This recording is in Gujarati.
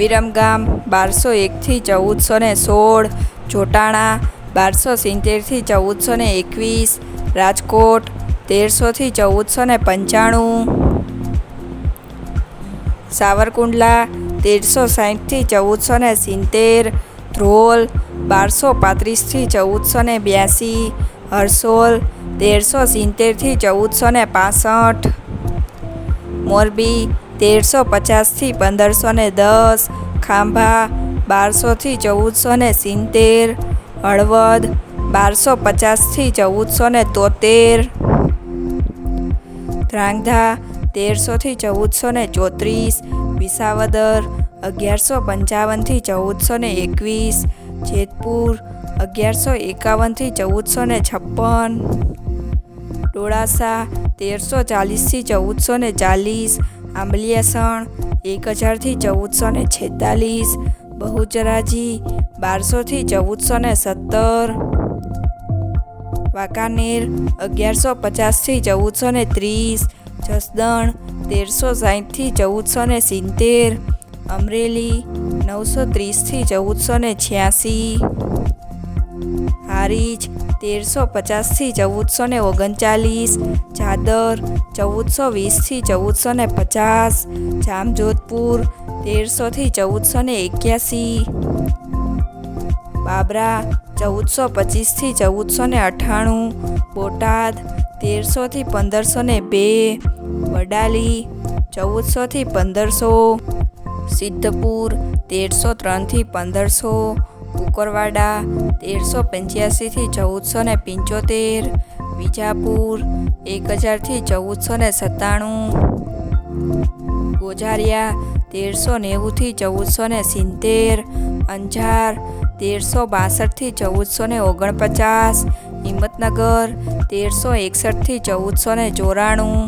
વિરમગામ બારસો એકથી ચૌદસો ને સોળ જોટાણા બારસો સિત્તેરથી ચૌદસો ને એકવીસ, રાજકોટ તેરસોથી ચૌદસો ને પંચાણું, સાવરકુંડલા તેરસો સાઠથી ચૌદસો ને સિત્તેર, ધ્રોલ બારસો પાંત્રીસથી ચૌદસો ને બ્યાસી, હરસોલ તેરસો સિત્તેરથી ચૌદસો ને પાસઠ, મોરબી તેરસો પચાસથી પંદરસો ને દસ, ખાંભા બારસોથી ચૌદસો ને સિત્તેર, હળવદ બારસો પચાસથી ચૌદસો ને તોતેર ધ્રાંગધા તેરસોથી ચૌદસો ને ચોત્રીસ, વિસાવદર અગિયારસો પંચાવનથી ચૌદસો ને એકવીસ, જેતપુર અગિયારસો એકાવનથી ચૌદસો ને છપ્પન, ડોળાસા તેરસો ચાલીસથી ચૌદસો ને ચાલીસ આંબલિયાસણ એક હજારથી ચૌદસો ને છેતાલીસ, બહુચરાજી, બારસોથી ચૌદસો ને સત્તર. વાંકાનેર, અગિયારસો પચાસથી ચૌદસો ને ત્રીસ. જસદણ, તેરસો સાઠથી ચૌદસો ને સિત્તેર. અમરેલી, નવસો ત્રીસથી ચૌદસો ને છ્યાસી. હારીજ તેરસો પચાસથી ચૌદસો ને ઓગણચાલીસ, ચાદર ચૌદસો વીસથી ચૌદસો ને પચાસ, જામજોધપુર તેરસોથી ચૌદસો ને એક્યાસી, બાબરા ચૌદસો પચીસથી ચૌદસો ને અઠ્ઠાણું બોટાદ તેરસોથી પંદરસો ને બે, વડાલી ચૌદસોથી પંદરસો, સિદ્ધપુર તેરસો ત્રણથી પંદરસો કુકરવાડા, તેરસો પંચ્યાસીથી ચૌદસો ને પંચોતેર, વિજાપુર, એક હજારથી ચૌદસો ને સત્તાણું. ગોઝારિયા તેરસો નેવુંથી ચૌદસો ને સિત્તેર. અંજાર, તેરસો બાસઠથી ચૌદસો ને ઓગણપચાસ. હિંમતનગર, તેરસો એકસઠથી ચૌદસો ને ચોરાણું.